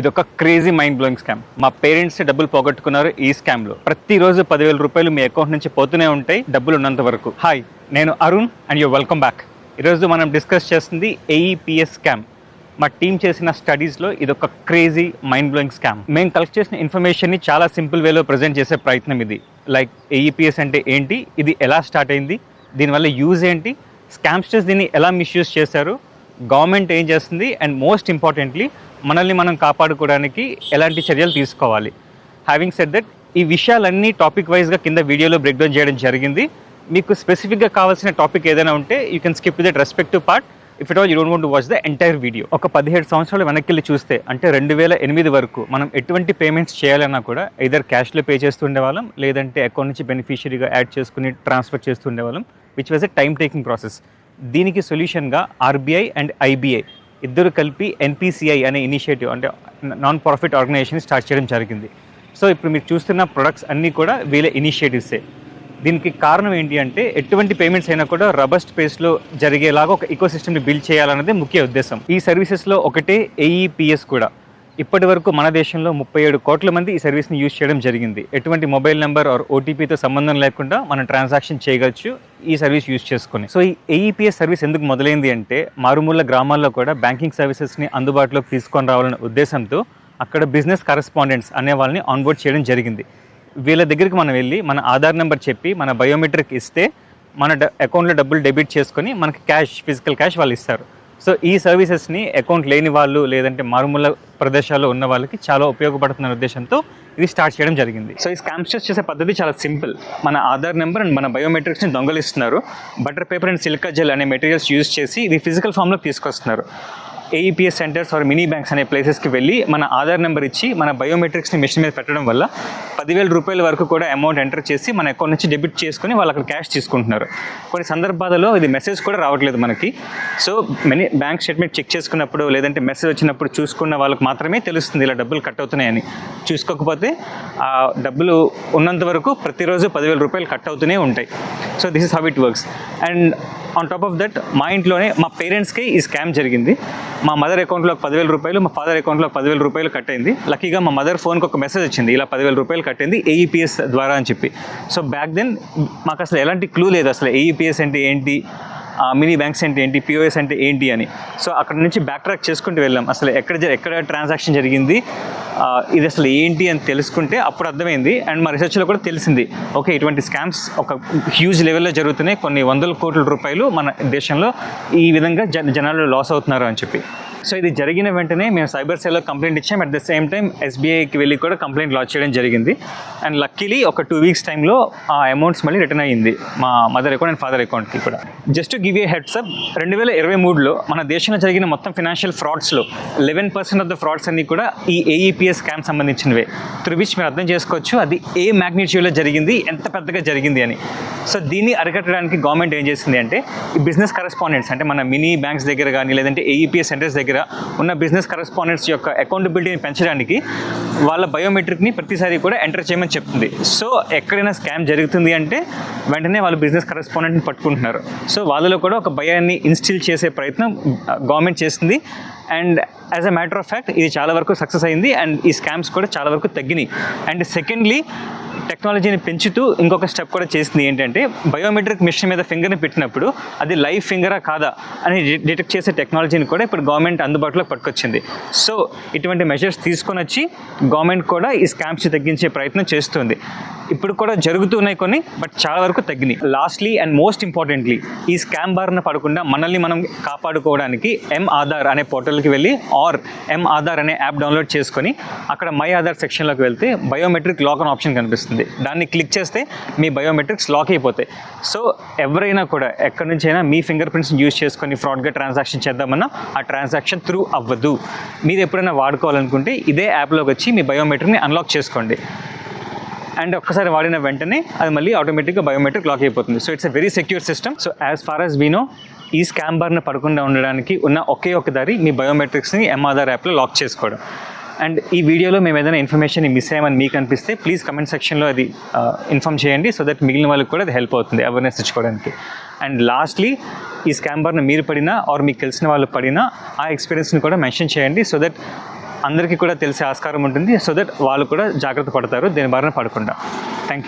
ఇది ఒక crazy mind blowing scam. మా పేరెంట్స్ డబ్బులు పోగొట్టుకున్నారు ఈ స్కామ్లో ప్రతిరోజు పదివేల రూపాయలు మీ అకౌంట్ నుంచి పోతూనే ఉంటాయి డబ్బులు ఉన్నంత వరకు. హాయ్ నేను Arun and you welcome back. ఈరోజు మనం డిస్కస్ చేస్తుంది ఏఈపిఎస్ స్కామ్. మా టీం చేసిన స్టడీస్లో ఇది ఒక క్రేజీ మైండ్ బ్లోయింగ్ స్కామ్. మేము కలెక్ట్ చేసిన ఇన్ఫర్మేషన్ని చాలా సింపుల్ వేలో ప్రజెంట్ చేసే ప్రయత్నం ఇది. లైక్ ఏఈపిఎస్ అంటే ఏంటి ఇది ఎలా స్టార్ట్ అయింది దీనివల్ల యూజ్ ఏంటి స్కామ్స్టర్స్ దీన్ని ఎలా మిస్యూజ్ చేశారు గవర్నమెంట్ ఏం చేస్తుంది? అండ్ మోస్ట్ ఇంపార్టెంట్లీ మనల్ని మనం కాపాడుకోవడానికి ఎలాంటి చర్యలు తీసుకోవాలి? హ్యావింగ్ సెట్ దట్ ఈ విషయాలన్నీ టాపిక్ వైజ్గా కింద వీడియోలో బ్రేక్ డౌన్ చేయడం జరిగింది. మీకు స్పెసిఫిక్గా కావాల్సిన టాపిక్ ఏదైనా ఉంటే you can skip that respective part if at all you don't want watch the entire video ఒక పదిహేడు సంవత్సరాలు వెనక్కి వెళ్ళి చూస్తే అంటే రెండు వేల ఎనిమిది వరకు మనం ఎటువంటి పేమెంట్స్ చేయాలన్నా కూడా ఇదర్ క్యాష్లో పే చేస్తుండే వాళ్ళం లేదంటే అకౌంట్ నుంచి బెనిఫిషియరీగా యాడ్ చేసుకుని ట్రాన్స్ఫర్ చేస్తుండే వాళ్ళం which was a time taking process దీనికి సొల్యూషన్గా ఆర్బీఐ అండ్ ఐబీఐ ఇద్దరు కలిపి ఎన్పిసిఐ అనే ఇనిషియేటివ్ అంటే నాన్ ప్రాఫిట్ ఆర్గనైజేషన్ స్టార్ట్ చేయడం జరిగింది. సో ఇప్పుడు మీరు చూస్తున్న ప్రొడక్ట్స్ అన్నీ కూడా వీళ్ళ ఇనిషియేటివ్సే. దీనికి కారణం ఏంటి అంటే ఎటువంటి పేమెంట్స్ అయినా కూడా రబస్ట్ స్పేస్లో జరిగేలాగా ఒక ఇకో సిస్టమ్ని బిల్డ్ చేయాలన్నదే ముఖ్య ఉద్దేశం. ఈ సర్వీసెస్లో ఒకటే ఏఈపిఎస్ కూడా. ఇప్పటి వరకు మన దేశంలో ముప్పై ఏడు కోట్ల మంది ఈ సర్వీస్ని యూజ్ చేయడం జరిగింది. ఎటువంటి మొబైల్ నెంబర్ ఆర్ ఓటీపీతో సంబంధం లేకుండా మనం ట్రాన్సాక్షన్ చేయగలచ్చు ఈ సర్వీస్ యూజ్ చేసుకొని. సో ఈ ఏఈపీఎస్ సర్వీస్ ఎందుకు మొదలైంది అంటే మారుమూల గ్రామాల్లో కూడా బ్యాంకింగ్ సర్వీసెస్ని అందుబాటులోకి తీసుకొని రావాలనే ఉద్దేశంతో అక్కడ బిజినెస్ కరస్పాండెంట్స్ అనే వాళ్ళని ఆన్బోర్డ్ చేయడం జరిగింది. వీళ్ళ దగ్గరికి మనం వెళ్ళి మన ఆధార్ నెంబర్ చెప్పి మన బయోమెట్రిక్ ఇస్తే మన అకౌంట్లో డబ్బులు డెబిట్ చేసుకొని మనకి క్యాష్ ఫిజికల్ క్యాష్ వాళ్ళు ఇస్తారు. సో ఈ సర్వీసెస్ని అకౌంట్ లేని వాళ్ళు లేదంటే మారుమూల ప్రదేశాల్లో ఉన్న వాళ్ళకి చాలా ఉపయోగపడుతున్న ఉద్దేశంతో ఇది స్టార్ట్ చేయడం జరిగింది. సో ఈ స్కామ్స్టర్స్ చేసే పద్ధతి చాలా సింపుల్ మన ఆధార్ నెంబర్ అండ్ మన బయోమెట్రిక్స్ని దొంగలిస్తున్నారు. Butter paper and silica gel అనే మెటీరియల్స్ యూజ్ చేసి ఇది ఫిజికల్ ఫామ్లో తీసుకొస్తున్నారు. AEPS centres or mini banks అనే ప్లేసెస్కి వెళ్ళి మన ఆధార్ నెంబర్ ఇచ్చి మన బయోమెట్రిక్స్ని మిషన్ మీద పెట్టడం వల్ల పదివేల రూపాయల వరకు కూడా అమౌంట్ ఎంటర్ చేసి మన అకౌంట్ నుంచి డెబిట్ చేసుకుని వాళ్ళు అక్కడ క్యాష్ తీసుకుంటున్నారు. కొన్ని సందర్భాలలో ఇది మెసేజ్ కూడా రావట్లేదు మనకి. So many bank statement check చేసుకున్నప్పుడు లేదంటే మెసేజ్ వచ్చినప్పుడు చూసుకున్న వాళ్ళకి మాత్రమే తెలుస్తుంది ఇలా డబ్బులు కట్ అవుతున్నాయని. చూసుకోకపోతే ఆ డబ్బులు ఉన్నంత వరకు ప్రతిరోజు పదివేల రూపాయలు కట్ అవుతూనే ఉంటాయి. So this is how it works and on top of that మా ఇంట్లోనే మా పేరెంట్స్కి ఈ స్కామ్ జరిగింది. మా మదర్ అకౌంట్లో పదివేల రూపాయలు మా ఫాదర్ అకౌంట్లో పదివేల రూపాయలు కట్ అయింది లక్కీగా మా మదర్ ఫోన్కి ఒక మెసేజ్ వచ్చింది ఇలా పదివేల రూపాయలు కట్టింది ఏఈపిఎస్ ద్వారా అని చెప్పి. సో బ్యాక్ దెన్ మాకు అసలు ఎలాంటి క్లూ లేదు. అసలు ఏఈపిఎస్ అంటే ఏంటి? మినీ బ్యాంక్స్ అంటే ఏంటి? పిఓఎస్ అంటే ఏంటి అని. సో అక్కడ నుంచి బ్యాక్ ట్రాక్ చేసుకుంటూ వెళ్ళాం. అసలు ఎక్కడ ఎక్కడ ట్రాన్సాక్షన్ జరిగింది? ఇది అసలు ఏంటి అని తెలుసుకుంటే అప్పుడు అర్థమైంది. అండ్ మా రీసెర్చ్లో కూడా తెలిసింది. ఓకే ఇటువంటి స్కామ్స్ ఒక హ్యూజ్ లెవెల్లో జరుగుతున్నాయి. కొన్ని వందల కోట్ల రూపాయలు మన దేశంలో ఈ విధంగా జన జనాలు లాస్ అవుతున్నారు అని చెప్పి. సో ఇది జరిగిన వెంటనే మేము సైబర్ సెల్లో కంప్లైంట్ ఇచ్చాం. అట్ ద సేమ్ టైం ఎస్బీఐకి వెళ్ళి కూడా కంప్లైంట్ లాంచ్ చేయడం జరిగింది. అండ్ లక్కీలీ ఒక టూ వీక్స్ టైంలో ఆ అమౌంట్స్ మళ్ళీ రిటర్న్ అయ్యింది మా మదర్ అకౌంట్ అండ్ ఫాదర్ అకౌంట్కి కూడా. Just give a heads up రెండు వేల ఇరవై మూడులో మన దేశంలో జరిగిన మొత్తం financial ఫ్రాడ్స్లో eleven percent of the frauds అన్ని కూడా ఈ ఏఈపిఎస్ స్కామ్ సంబంధించినవే. త్రూ విచ్ మీరు అర్థం చేసుకోవచ్చు అది ఏ మ్యాగ్నిట్యూడ్లో జరిగింది ఎంత పెద్దగా జరిగింది అని. సో దీన్ని అరికట్టడానికి గవర్నమెంట్ ఏం చేసింది అంటే ఈ బిజినెస్ కరెస్పాండెంట్స్ అంటే మన మినీ బ్యాంక్స్ దగ్గర కానీ లేదంటే ఏఈపీఎస్ సెంటర్స్ దగ్గర ఉన్న బిజినెస్ కరెస్పాండెంట్స్ యొక్క అకౌంటబిలిటీని పెంచడానికి వాళ్ళ బయోమెట్రిక్ని ప్రతిసారి కూడా ఎంటర్ చేయమని చెప్తుంది. సో ఎక్కడైనా స్కామ్ జరుగుతుంది అంటే వెంటనే వాళ్ళు బిజినెస్ కరెస్పాండెంట్ని పట్టుకుంటున్నారు. సో వాళ్ళలో కూడా ఒక భయాన్ని ఇన్స్టిల్ చేసే ప్రయత్నం గవర్నమెంట్ చేసింది and as a matter of fact ఇది చాలా వరకు సక్సెస్ అయింది. అండ్ ఈ స్కామ్స్ కూడా చాలా వరకు తగ్గినాయి. అండ్ సెకండ్లీ టెక్నాలజీని పెంచుతూ ఇంకొక స్టెప్ కూడా చేసింది ఏంటంటే బయోమెట్రిక్ మిషన్ మీద ఫింగర్ని పెట్టినప్పుడు అది లైవ్ ఫింగరా కాదా అని డిటెక్ట్ చేసే టెక్నాలజీని కూడా ఇప్పుడు గవర్నమెంట్ అందుబాటులోకి పట్టుకొచ్చింది. సో ఇటువంటి మెజర్స్ తీసుకొని వచ్చి గవర్నమెంట్ కూడా ఈ స్కామ్స్ తగ్గించే ప్రయత్నం చేస్తుంది. ఇప్పుడు కూడా జరుగుతున్నాయి కొన్ని బట్ చాలా వరకు తగ్గినాయి. లాస్ట్లీ అండ్ మోస్ట్ ఇంపార్టెంట్లీ ఈ స్కామ్ బారిన పడకుండా మనల్ని మనం కాపాడుకోవడానికి ఎం ఆధార్ అనే పోర్టల్కి వెళ్ళి ఆర్ ఎం ఆధార్ అనే యాప్ డౌన్లోడ్ చేసుకొని అక్కడ మై ఆధార్ సెక్షన్లోకి వెళ్తే బయోమెట్రిక్ లాక్ ఆప్షన్ కనిపిస్తుంది. దాన్ని క్లిక్ చేస్తే మీ బయోమెట్రిక్స్ లాక్ అయిపోతాయి. సో ఎవరైనా కూడా ఎక్కడి నుంచైనా మీ ఫింగర్ ప్రింట్స్ని యూజ్ చేసుకొని ఫ్రాడ్గా ట్రాన్సాక్షన్ చేద్దామన్నా ఆ ట్రాన్సాక్షన్ త్రూ అవ్వదు. మీరు ఎప్పుడైనా వాడుకోవాలనుకుంటే ఇదే యాప్లోకి వచ్చి మీ బయోమెట్రిక్ని అన్లాక్ చేసుకోండి. అండ్ ఒక్కసారి వాడిన వెంటనే అది మళ్ళీ ఆటోమేటిక్గా బయోమెట్రిక్ లాక్ అయిపోతుంది. So it's a very secure system so as far as we know ఈ స్కామ్ బార్న పడకుండా ఉండడానికి ఉన్న ఒకే ఒక దారి మీ బయోమెట్రిక్స్ని ఎంఆధార్ యాప్లో లాక్ చేసుకోవడం. అండ్ ఈ వీడియోలో మేము ఏదైనా ఇన్ఫర్మేషన్ మిస్ అయ్యామని మీకు అనిపిస్తే ప్లీజ్ కమెంట్ సెక్షన్లో అది ఇన్ఫామ్ చేయండి సో దట్ మిగిలిన వాళ్ళకి కూడా అది హెల్ప్ అవుతుంది అవేర్నెస్ ఇచ్చుకోవడానికి అండ్ లాస్ట్లీ ఈ స్కామ్ మీరు పడినా ఆర్ మీకు తెలిసిన వాళ్ళు పడినా ఆ ఎక్స్పీరియన్స్ని కూడా మెన్షన్ చేయండి సో దట్ అందరికీ కూడా తెలిసే ఆస్కారం ఉంటుంది సో దట్ వాళ్ళు కూడా జాగ్రత్త పడతారు దీని బారిన పడకుండా. Thank you